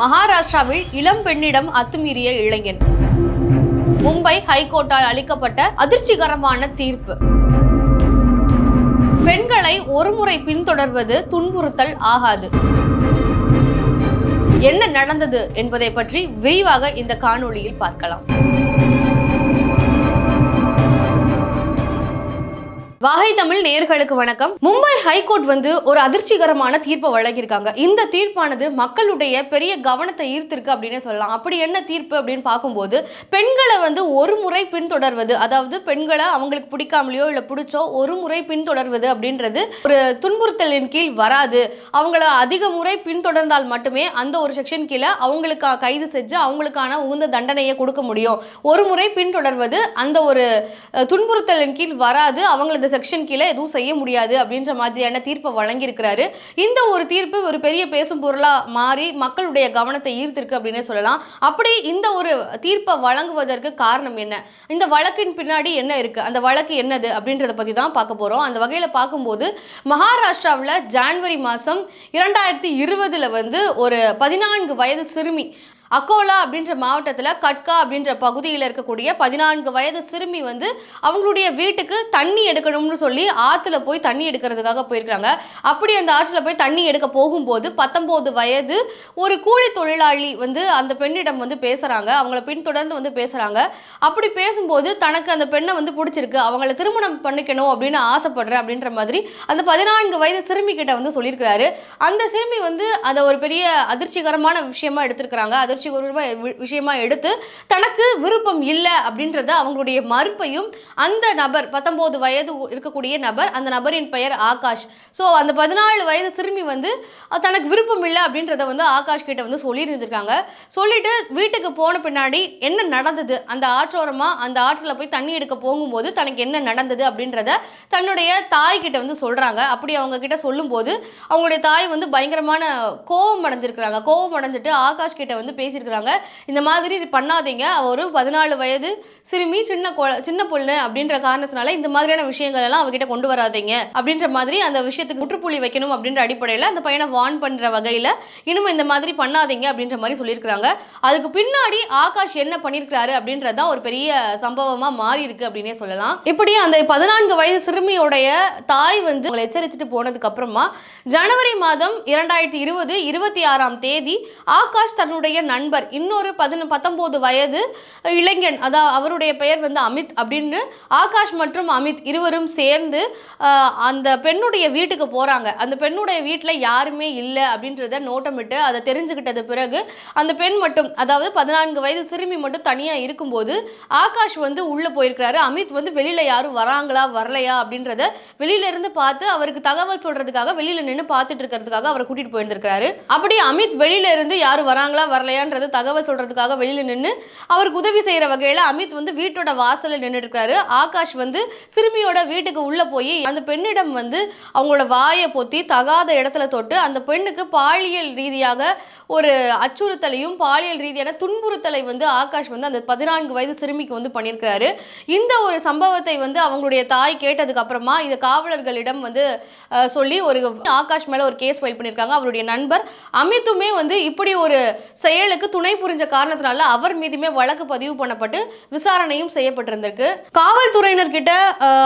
மகாராஷ்டிராவில் இளம் பெண்ணிடம் அத்துமீறிய இளைஞன். மும்பை ஹைகோர்ட்டால் அளிக்கப்பட்ட அதிர்ச்சிகரமான தீர்ப்பு. பெண்களை ஒருமுறை பின்தொடர்வது துன்புறுத்தல் ஆகாது. என்ன நடந்தது என்பதை பற்றி விரிவாக இந்த காணொளியில் பார்க்கலாம். வாகை தமிழ் நேர்களுக்கு வணக்கம். மும்பை ஹைகோர்ட் வந்து ஒரு அதிர்ச்சிகரமான தீர்ப்பை வழங்கியிருக்காங்க. இந்த தீர்ப்பானது மக்களுடைய பெரிய கவனத்தை ஈர்த்திருக்கு அப்படின்னு சொல்லலாம். அப்படி என்ன தீர்ப்பு அப்படின்னு பார்க்கும்போது பெண்களை வந்து ஒரு முறை பின்தொடர்வது அதாவது பெண்களை அவங்களுக்கு பிடிக்காமலையோ இல்லை பிடிச்சோ ஒரு முறை பின்தொடர்வது அப்படின்றது ஒரு துன்புறுத்தலின் கீழ் வராது. அவங்கள அதிக முறை பின்தொடர்ந்தால் மட்டுமே அந்த ஒரு செக்ஷன் கீழே அவங்களுக்கு கைது செஞ்சு அவங்களுக்கான உகுந்த தண்டனையை கொடுக்க முடியும். ஒரு முறை பின்தொடர்வது அந்த ஒரு துன்புறுத்தலின் கீழ் வராது. அவங்களது இந்த செக்ஷன் கீழே எதுவும் செய்ய முடியாது அப்படின்ற மாதிரியான தீர்ப்பை வழங்கியிருக்கிறாரு. இந்த ஒரு தீர்ப்பு ஒரு பெரிய பேசும் பொருளாக மாறி மக்களுடைய கவனத்தை ஈர்த்திருக்கு அப்படின்னே சொல்லலாம். அப்படி இந்த ஒரு தீர்ப்பை வழங்குவதற்கு காரணம் என்ன? இந்த வழக்கின் பின்னாடி என்ன இருக்கு? அந்த வழக்கு என்னது அப்படின்றத பற்றி தான் பார்க்க போகிறோம் அந்த வகையில் பார்க்கும்போது மகாராஷ்டிராவில் ஜான்வரி மாதம் இரண்டாயிரத்தி இருபதில் வந்து ஒரு பதினான்கு வயது சிறுமி அக்கோலா அப்படின்ற மாவட்டத்தில் கட்கா அப்படின்ற பகுதியில் இருக்கக்கூடிய பதினான்கு வயது சிறுமி வந்து அவங்களுடைய வீட்டுக்கு தண்ணி எடுக்கணும்னு சொல்லி ஆற்றுல போய் தண்ணி எடுக்கிறதுக்காக போயிருக்கிறாங்க. அப்படி அந்த ஆற்றுல போய் தண்ணி எடுக்க போகும்போது பத்தொம்போது வயது ஒரு கூலி தொழிலாளி வந்து அந்த பெண்ணிடம் வந்து பேசுகிறாங்க அவங்கள பின்தொடர்ந்து வந்து பேசுகிறாங்க அப்படி பேசும்போது தனக்கு அந்த பெண்ணை வந்து பிடிச்சிருக்கு. அவங்கள திருமணம் பண்ணிக்கணும் அப்படின்னு ஆசைப்படுறேன் அப்படின்ற மாதிரி அந்த பதினான்கு வயது சிறுமி கிட்ட வந்து சொல்லியிருக்கிறாரு. அந்த சிறுமி வந்து அதை ஒரு பெரிய அதிர்ச்சிகரமான விஷயமா எடுத்திருக்கிறாங்க. அதிர்ச்சிகரமான வி- விஷயமா எடுத்து தனக்கு விருப்பம் இல்லை அப்படின்றத அவங்களுடைய மறுப்பையும் அந்த நபர் பத்தொம்போது வயது இருக்கக்கூடிய நபர் அந்த நபரின் பெயர் ஆகாஷ். ஸோ அந்த பதினாலு வயது சிறுமி வந்து தனக்கு விருப்பம் இல்லை அப்படின்றத வந்து ஆகாஷ் கிட்ட வந்து சொல்லியிருந்திருக்காங்க. சொல்லிட்டு வீட்டுக்கு போன பின்னாடி என்ன நடந்தது? அந்த ஆற்றோரமாக அந்த ஆற்றில் போய் தண்ணி எடுக்க போகும்போது தனக்கு என்ன நடந்தது அப்படின்றத தன்னுடைய தாய் கிட்ட வந்து சொல்கிறாங்க அப்படி அவங்க கிட்ட சொல்லும்போது அவங்களுடைய தாய் வந்து பயங்கரமான கோபம் அடைஞ்சிருக்கிறாங்க. கோபம் அடைஞ்சிட்டு ஆகாஷ் கிட்ட வந்து பேசியிருக்கிறாங்க. இந்த மாதிரி பண்ணாதீங்க. அவ ஒரு பதினாலு வயது. சிறுமி சின்ன கொ- சின்ன பொண்ணு அப்படின்ற காரணத்தினால இந்த மாதிரியான விஷயங்கள் எல்லாம் அவகிட்ட கொண்டு வராதீங்க. அப்படின்ற மாதிரி அந்த விஷயத்துக்கு முற்றுப்புள்ளி வைக்கணும் அப்படின்ற அடிப்படையில் அந்த பையனை வார்ன் பண்ணுற வகையில் இன்னும் இந்த மாதிரி பண்ணாதீங்க அப்படின்ற மாதிரி சொல்லியிருக்கிறாங்க. அதுக்கு பின்னாடி ஆகாஷ் என்ன பண்ணியிருக்கிறாரு அப்படின்றது தான் ஒரு பெரிய சம்பவமாக மாறி இருக்கு அப்படின்னே சொல்லலாம். இப்படி அந்த பதினான்கு வயது சிறுமியோடைய தாய் வந்து அவங்களை எச்சரிச்சுட்டு போனதுக்கு அப்புறமா ஜனவரி மாதம் இரண்டாயிரத்தி இருபது இருபத்தி ஆறாம் தேதி ஆகாஷ் தன்னுடைய நண்பர் இன்னொரு பதின பத்தொம்போது வயது இளைஞன் அதாவது அவருடைய பெயர் வந்து அமித் அப்படின்னு ஆகாஷ் மற்றும் அமித் இருவரும் சேர்ந்து அந்த பெண்ணுடைய வீட்டுக்கு போகிறாங்க அந்த பெண்ணுடைய வீட்டில் யாருமே இல்லை அப்படின்றத நோட்டமிட்டு அதை தெரிஞ்சுக்கிட்டது பிறகு அந்த பெண் மட்டும் அதாவது பதினான்கு வயது சிறுமி மட்டும் தனியாக இருக்கும்போது ஆகாஷ் வந்து உள்ளே போயிருக்கிறாரு. அமித் வந்து வெளியில் யாரும் வராங்களா வரலையா அப்படின்றத வெளியில இருந்து பார்த்து அவருக்கு தகவல் சொல்கிறதுக்காக வெளியில் நின்று பார்த்துட்டு இருக்கிறதுக்காக அவரை கூட்டிட்டு போயிருந்திருக்காரு அப்படி அமித் வெளியில இருந்து யாரும் வராங்களா வரலையான்றது தகவல் சொல்றதுக்காக வெளியில நின்று அவருக்கு உதவி செய்யற வகையில அமித் வந்து வீட்டோட வாசல்ல நின்றுட்டு இருக்காரு ஆகாஷ் வந்து சிறுமியோட வீட்டுக்கு உள்ள போய் அந்த பெண்ணிடம் வந்து அவங்களோட வாயை பொத்தி தகாத இடத்துல தொட்டு அந்த பெண்ணுக்கு பாலியல் ரீதியாக ஒரு அச்சுறுத்தலையும் பாலியல் ரீதியான துன்புறுத்தலை வந்து ஆகாஷ் வந்து அந்த பதினான்கு வயது சிறுமிக்கு வந்து பண்ணியிருக்கிறாரு. இந்த ஒரு சம்பவத்தை வந்து அவங்களுடைய தாய் கேட்டதுக்கு அப்புறமா இது காவலர்களிடம் வந்து சொல்லி ஒரு ஆகாஷ் மேல ஒரு கேஸ் ஃபைல் பண்ணியிருக்காங்க. அவருடைய நண்பர் அமித்துமே வந்து இப்படி ஒரு செயலுக்கு துணை புரிஞ்ச காரணத்தினால அவர் மீதுமே வழக்கு பதிவு பண்ணப்பட்டு விசாரணையும் செய்யப்பட்டிருந்திருக்கு. காவல்துறையினர் கிட்ட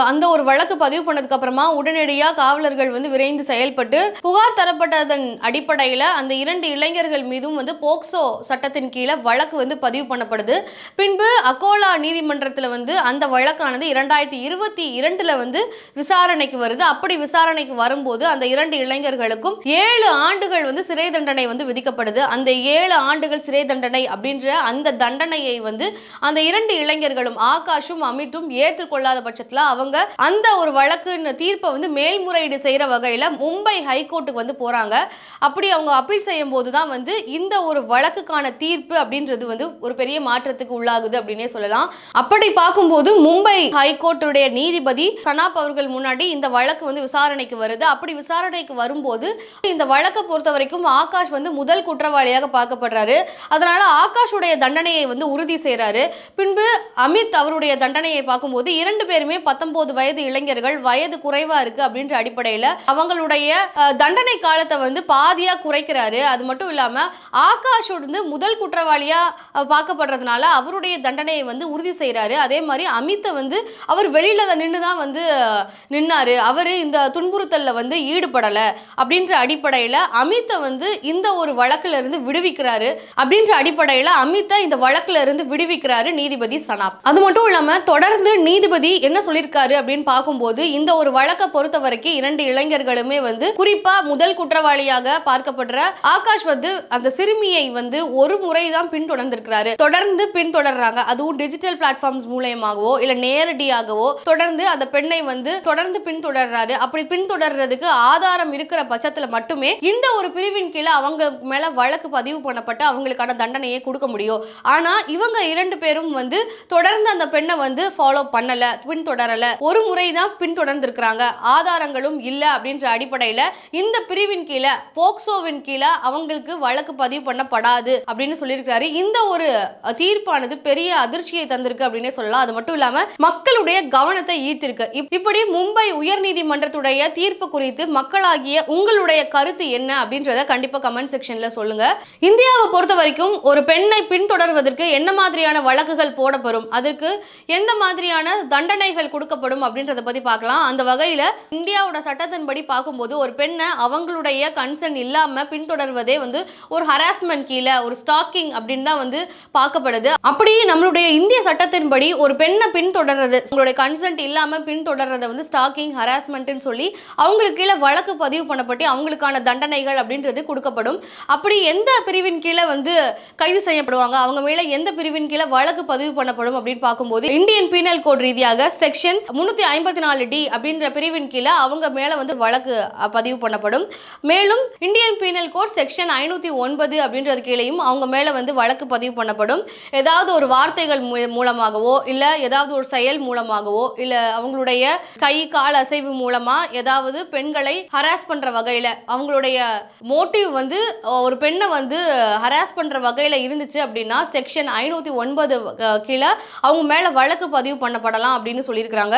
அந்த ஒரு வழக்கு பதிவு பண்ணதுக்கு அப்புறமா உடனடியாக காவலர்கள் வந்து விரைந்து செயல்பட்டு புகார் தரப்பட்டதன் அடிப்படையில் அந்த இரண்டு இளைஞர்கள் மீதும் வந்து போக்சோ சட்டத்தின் கீழே வழக்கு வந்து பதிவு பண்ணப்படுது. பின்பு அகோலா நீதிமன்றத்தில் வந்து அந்த வழக்கானது இரண்டாயிரத்தி இருபத்தி இரண்டுல வந்து விசாரணைக்கு வருது. அப்படி விசாரணைக்கு வரும்போது அந்த இரண்டு இளைஞர்களுக்கும் ஏழு ஆண்டுகள் வந்து சிறை தண்டனை வந்து விதிக்கப்படுது. அந்த ஏழு ஆண்டுகள் சிறை தண்டனை அப்படின்ற அந்த தண்டனையை வந்து அந்த இரண்டு இளைஞர்களும் ஆகாஷும் அமித்தும் ஏற்றுக்கொள்ளாத பட்சத்தில் அவங்க அந்த ஒரு வழக்கு தீர்ப்பை வந்து மேல்முறையீடு செய்கிற வகையில் மும்பை ஹைகோர்ட்டுக்கு வந்து போகிறாங்க அப்படி அவங்க அப்பீல் செய்யும் போது தான் வந்து இந்த ஒரு வழக்குக்கான தீர்ப்பு அப்படின்றது வந்து ஒரு பெரிய மாற்றத்துக்கு உள்ளாகுது அப்படின்னே சொல்லலாம். அப்படி பார்க்கும்போது மும்பை ஹைகோர்ட்டுடைய நீதிபதி சனாப் அவர்கள் முன்னாடி இந்த வழக்கு வந்து விசாரணைக்கு வருது. அப்படி விசாரணைக்கு வரும்போது இந்த வழக்கை பொறுத்த வரைக்கும் ஆகாஷ் வந்து முதல் குற்றவாளியாக பார்க்கப்படுறாரு. அதனால ஆகாஷுடைய தண்டனையை வந்து உறுதி செய்கிறாரு பின்பு அமித் அவருடைய தண்டனையை பார்க்கும்போது இரண்டு பேருமே பத்தொன்பது வயது இளைஞர்கள் வயது குறைவா இருக்கு அப்படின்ற அடிப்படையில் அவங்களுடைய தண்டனை காலத்தை வந்து பாதியா குறைக்கிறாரு. அது மட்டும் இல்லாம ஆகாஷ் வந்து முதல் குற்றவாளியா பார்க்கப்படுறதுனால அவருடைய தண்டனையை வந்து உறுதி செய்கிறாரு அதே மாதிரி அமித்தை வந்து அவர் வெளியில நின்று தான் வந்து நின்னாரு. அவர் இந்த துன்புறுத்தல்ல வந்து ஈடுபடலை அப்படின்ற அடிப்படையில் அமித்தை வந்து இந்த ஒரு வழக்கில் இருந்து விடுவிக்கிறாரு. அப்படின்ற அடிப்படையில் அமித்தை இந்த வழக்குல இருந்து விடுவிக்கிறாரு நீதிபதி சனாப். அது மட்டும் இல்லாம தொடர்ந்து நீதிபதி என்ன சொல்லியிருக்காரு அப்படின்னு பார்க்கும்போது இந்த ஒரு வழக்கை பொறுத்த வரைக்கும் இரண்டு இளைஞர்களுமே வந்து குறிப்பா முதல் குற்றவாளியாக பார்க்கப்படுற ஆகாஷ் வந்து அந்த சிறுமியை வந்து ஒரு முறை தான் பின்தொடர்ந்திருக்கிறாரு. தொடர்ந்து பின்தொடர்றாங்க. அதுவும் டிஜிட்டல் பிளாட்ஃபார்ம்ஸ் மூலயமாகவோ இல்ல நேரடியாகவோ தொடர்ந்து அந்த பெண்ணை வந்து தொடர்ந்து பின்தொடர்றாரு. அப்படி பின்தொடர்றதுக்கு ஆதாரம் இருக்கிற பட்சத்துல மட்டுமே இந்த ஒரு பிரிவின் கீழே அவங்க மேல வழக்கு பதிவு பண்ணப்பட்டு அவங்களுக்கான தண்டனையை கொடுக்க முடியும். ஆனா இவங்க இரண்டு பேரும் வந்து தொடர்ந்து அந்த பெண்ணை வந்து ஃபாலோ பண்ணல பின்தொடரல. ஒரு முறை தான் பின்தொடர்ந்திருக்கிறாங்க. ஆதாரங்களும் இல்லை அப்படின்ற அடிப்படையில இந்த பிரிவின் கீழே போக்சோவின் கீழே அவங்களுக்கு வழக்கு பதிவு பண்ணப்படாது அப்படின்னு சொல்லியிருக்கிறாரு. இந்த ஒரு தீர்ப்பானது பெரிய அதிர்ச்சியை தந்திருக்கு அப்படின்னே சொல்லலாம். அது மட்டும் இல்லாம மக்களுடைய கவனத்தை ஈர்த்திருக்கு. இப்படி மும்பை உயர்நீதிமன்றத்துடைய தீர்ப்பு குறித்து மக்களாகிய உங்களுடைய கருத்து என்ன அப்படின்றத கண்டிப்பா கமெண்ட் செக்ஷன்ல சொல்லுங்க. இந்தியாவை பொறுத்த வரைக்கும் ஒரு பெண்ணை பின்தொடர்வதற்கு என்ன மாதிரியான வழக்குகள் போடப்படும்? அதற்கு எந்த மாதிரியான தண்டனைகள் கொடுக்கப்படும் அப்படின்றத பத்தி பார்க்கலாம். அந்த வகையில இந்தியாவோட சட்டத்தின்படி பார்க்கும்போது ஒரு பெண்ணை அவங்களுடைய கன்சர்ன் இல்லாம பின்தொடர்வதே வந்து ஒரு ஹராஸ்மெண்ட் கீழே ஒரு ஸ்டாக்கிங் அப்படின்னு தான் வந்து பார்க்கப்படுது. அப்படி நம்மளுடைய இந்திய சட்டத்தின்படி ஒரு பெண்ணை பின்தொடர்றது உங்களுடைய கன்சென்ட் இல்லாம பின்தொடர்றதை வந்து ஸ்டாக்கிங் ஹராஸ்மெண்ட்னு சொல்லி அவங்களுக்கு கீழே வழக்கு பதிவு பண்ணப்பட்டு அவங்களுக்கான தண்டனைகள் அப்படின்றது கொடுக்கப்படும். அப்படி எந்த பிரிவின் கீழே வந்து கைது செய்யப்படுவாங்க. அவங்க மேல எந்த பிரிவின் கீழே வழக்கு பதிவு பண்ணப்படும் அப்படின்னு பார்க்கும்போது இந்தியன் பீனல் கோட் ரீதியாக செக்ஷன் முன்னூத்தி ஐம்பத்தி நாலு டி அப்படின்ற பிரிவின் கீழே அவங்க மேல வந்து வழக்கு பதிவு பண்ணப்படும். மேலும் இந்தியன் பீனல் கோட் செக்ஷன் ஐநூத்தி ஒன்பது அப்படின்றது கீழேயும் அவங்க மேல வந்து வழக்கு பதிவு பண்ணப்படும். ஏதாவது ஒரு வார்த்தைகள் மூ- மூலமாகவோ இல்ல ஏதாவது ஒரு செயல் மூலமாகவோ இல்ல அவங்களுடைய கை கால் அசைவு மூலமா ஏதாவது பெண்களை ஹராஸ் பண்ற வகையில அவங்களுடைய மோட்டிவ் வந்து ஒரு பெண்ணை வந்து ஹராஸ் பண்ற வகையில் இருந்துச்சு அப்படின்னா செக்ஷன் ஐநூத்தி ஒன்பது கீழே அவங்க மேல வழக்கு பதிவு பண்ணப்படலாம் அப்படின்னு சொல்லியிருக்கிறாங்க.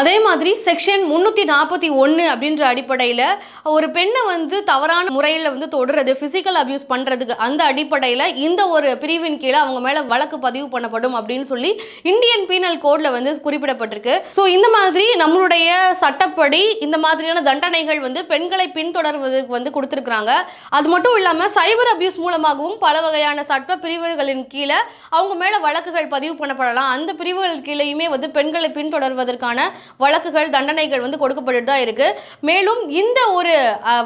அதே மாதிரி செக்ஷன் முன்னூத்தி நாற்பத்தி ஒன்று அப்படின்ற அடிப்படையில் ஒரு பெண்ணை வந்து தவறான முறையில் வந்து தொடுறது ஃபிசிக்கல் அபியூஸ் பண்ணுறதுக்கு அந்த அடிப்படையில் இந்த ஒரு பிரிவின் கீழே அவங்க மேலே வழக்கு பதிவு பண்ணப்படும் அப்படின்னு சொல்லி இந்தியன் பீனல் கோடில் வந்து குறிப்பிடப்பட்டிருக்கு. ஸோ இந்த மாதிரி நம்மளுடைய சட்டப்படி இந்த மாதிரியான தண்டனைகள் வந்து பெண்களை பின்தொடர்வதற்கு வந்து கொடுத்துருக்குறாங்க. அது மட்டும் இல்லாமல் சைபர் அபியூஸ் மூலமாகவும் பல பல வகையான சட்ட பிரிவுகளின் கீழே அவங்க மேலே வழக்குகள் பதிவு பண்ணப்படலாம். அந்த பிரிவுகள் கீழேயுமே வந்து பெண்களை பின்தொடர்வதற்கான வழக்குகள் தண்டனைகள் வந்து கொடுக்கப்பட்டு தான் இருக்கு. மேலும் இந்த ஒரு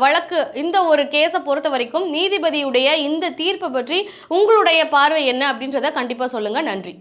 வழக்கு இந்த ஒரு கேஸை பொறுத்த வரைக்கும் நீதிபதியுடைய இந்த தீர்ப்பை பற்றி உங்களுடைய பார்வை என்ன அப்படின்றத கண்டிப்பாக சொல்லுங்கள் நன்றி.